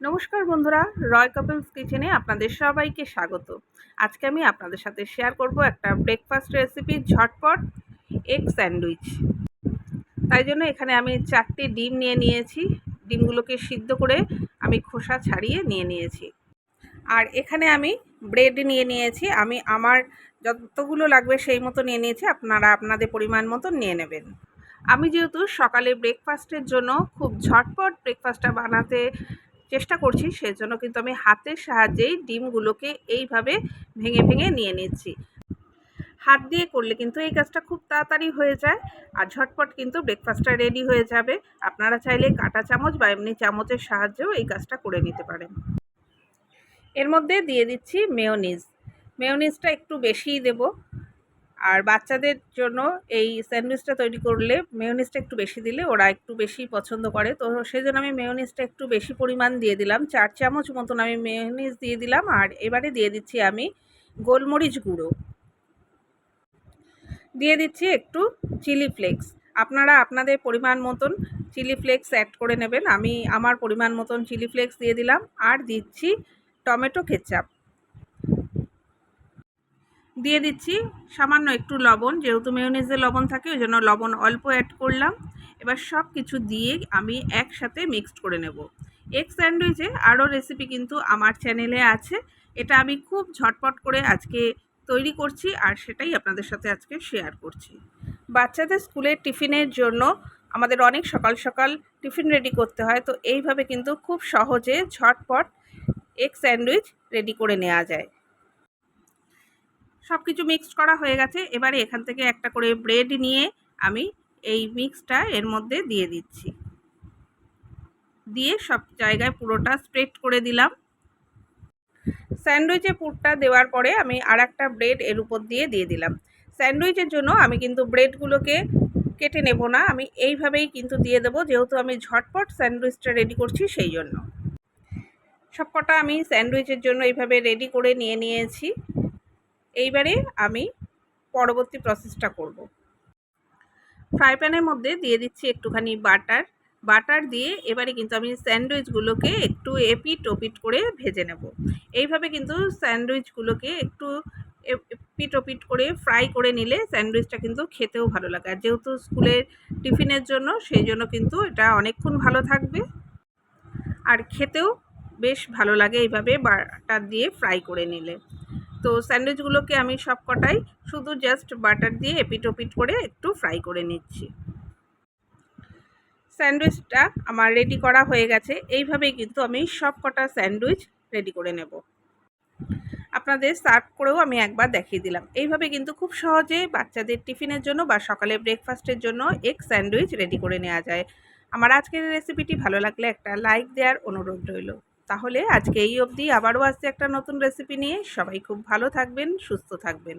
নমস্কার বন্ধুরা, রয় কাপলস কিচেনে আপনাদের সবাইকে স্বাগত। আজকে আমি আপনাদের সাথে শেয়ার করব একটা ব্রেকফাস্ট রেসিপি ঝটপট এগ স্যান্ডউইচ তাই জন্য এখানে আমি চারটে ডিম নিয়ে নিয়েছি। ডিমগুলোকে সিদ্ধ করে আমি খোসা ছাড়িয়ে নিয়ে নিয়েছি। আর এখানে আমি ব্রেড নিয়ে নিয়েছি। আমি আমার যতগুলো লাগবে সেই মতো নিয়ে নিয়েছি। আপনারা আপনাদের পরিমাণ মতো নিয়ে নেবেন। আমি যেহেতু সকালে ব্রেকফাস্টের জন্য খুব ঝটপট ব্রেকফাস্টটা বানাতে চেষ্টা করছি, সেজন্য কিন্তু আমি হাতের সাহায্যেই ডিমগুলোকে এইভাবে ভেঙে ভেঙে নিয়ে নিচ্ছি। হাত দিয়ে করলে কিন্তু এই কাজটা খুব তাড়াতাড়ি হয়ে যায় আর ঝটপট কিন্তু ব্রেকফাস্টটা রেডি হয়ে যাবে। আপনারা চাইলে কাঁটা চামচ বা এমনি চামচের সাহায্যেও এই কাজটা করে নিতে পারেন। এর মধ্যে দিয়ে দিচ্ছি মেয়োনিজ মেয়োনিজটা একটু বেশিই দেবো। আর বাচ্চাদের জন্য এই স্যান্ডউইচটা তৈরি করলে মেয়োনিজটা একটু বেশি দিলে ওরা একটু বেশি পছন্দ করে। তো সেই জন্য আমি মেয়োনিজটা একটু বেশি পরিমাণ দিয়ে দিলাম। চার চামচ মতন আমি মেয়োনিজ দিয়ে দিলাম আর এবারে দিয়ে দিচ্ছি আমি গোলমরিচ গুঁড়ো। দিয়ে দিচ্ছি একটু চিলি ফ্লেক্স। আপনারা আপনাদের পরিমাণ মতন চিলি ফ্লেক্স অ্যাড করে নেবেন। আমি আমার পরিমাণ মতন চিলি ফ্লেক্স দিয়ে দিলাম। আর দিচ্ছি টমেটো কেচাপ। দিয়ে দিচ্ছি সামান্য একটু লবণ, যেহেতু মেয়নিজে লবণ থাকে, ওই জন্য লবণ অল্প অ্যাড করলাম। এবার সব কিছু দিয়ে আমি একসাথে মিক্সড করে নেব। এগ স্যান্ডউইচে আরও রেসিপি কিন্তু আমার চ্যানেলে আছে। এটা আমি খুব ঝটপট করে আজকে তৈরি করছি আর সেটাই আপনাদের সাথে আজকে শেয়ার করছি। বাচ্চাদের স্কুলের টিফিনের জন্য আমাদের অনেক সকাল সকাল টিফিন রেডি করতে হয়, তো এইভাবে কিন্তু খুব সহজে ঝটপট এগ স্যান্ডউইচ রেডি করে নেওয়া যায়। সব কিছু মিক্সড করা হয়ে গেছে। এবারে এখান থেকে একটা করে ব্রেড নিয়ে আমি এই মিক্সটা এর মধ্যে দিয়ে দিচ্ছি। দিয়ে সব জায়গায় পুরোটা স্প্রেড করে দিলাম। স্যান্ডউইচে পুরটা দেওয়ার পরে আমি আর একটা ব্রেড এর উপর দিয়ে দিয়ে দিলাম। স্যান্ডউইচের জন্য আমি কিন্তু ব্রেডগুলোকে কেটে নেব না। আমি এইভাবেই কিন্তু দিয়ে দেবো, যেহেতু আমি ঝটপট স্যান্ডউইচটা রেডি করছি সেই জন্য। সবকটা আমি স্যান্ডউইচের জন্য এইভাবে রেডি করে নিয়ে নিয়েছি। এইবারে আমি পরবর্তী প্রসেসটা করব। ফ্রাই প্যানের মধ্যে দিয়ে দিচ্ছি একটুখানি বাটার বাটার দিয়ে এবারে কিন্তু আমি স্যান্ডউইচগুলোকে একটু এপিট ওপিট করে ভেজে নেব। এইভাবে কিন্তু স্যান্ডউইচগুলোকে একটু পিট ওপিট করে ফ্রাই করে নিলে স্যান্ডউইচটা কিন্তু খেতেও ভালো লাগে। আর যেহেতু স্কুলের টিফিনের জন্য, সেই জন্য কিন্তু এটা অনেকক্ষণ ভালো থাকবে। আর খেতেও বেশ ভালো লাগে এইভাবে বাটার দিয়ে ফ্রাই করে নিলে। তো স্যান্ডউইচগুলোকে আমি সব কটাই শুধু জাস্ট বাটার দিয়ে এপিট ওপিট করে একটু ফ্রাই করে নিচ্ছি। স্যান্ডউইচটা আমার রেডি করা হয়ে গেছে, এইভাবেই কিন্তু আমি সব কটা স্যান্ডউইচ রেডি করে নেব। আপনাদের সার্ভ করেও আমি একবার দেখিয়ে দিলাম। এইভাবে কিন্তু খুব সহজে বাচ্চাদের টিফিনের জন্য বা সকালে ব্রেকফাস্টের জন্য এক স্যান্ডউইচ রেডি করে নেওয়া যায়। আমার আজকের রেসিপিটি ভালো লাগলে একটা লাইক দেওয়ার অনুরোধ রইল। তাহলে আজকে এই অবধি আবারও আসছে একটা নতুন রেসিপি নিয়ে। সবাই খুব ভালো থাকবেন, সুস্থ থাকবেন।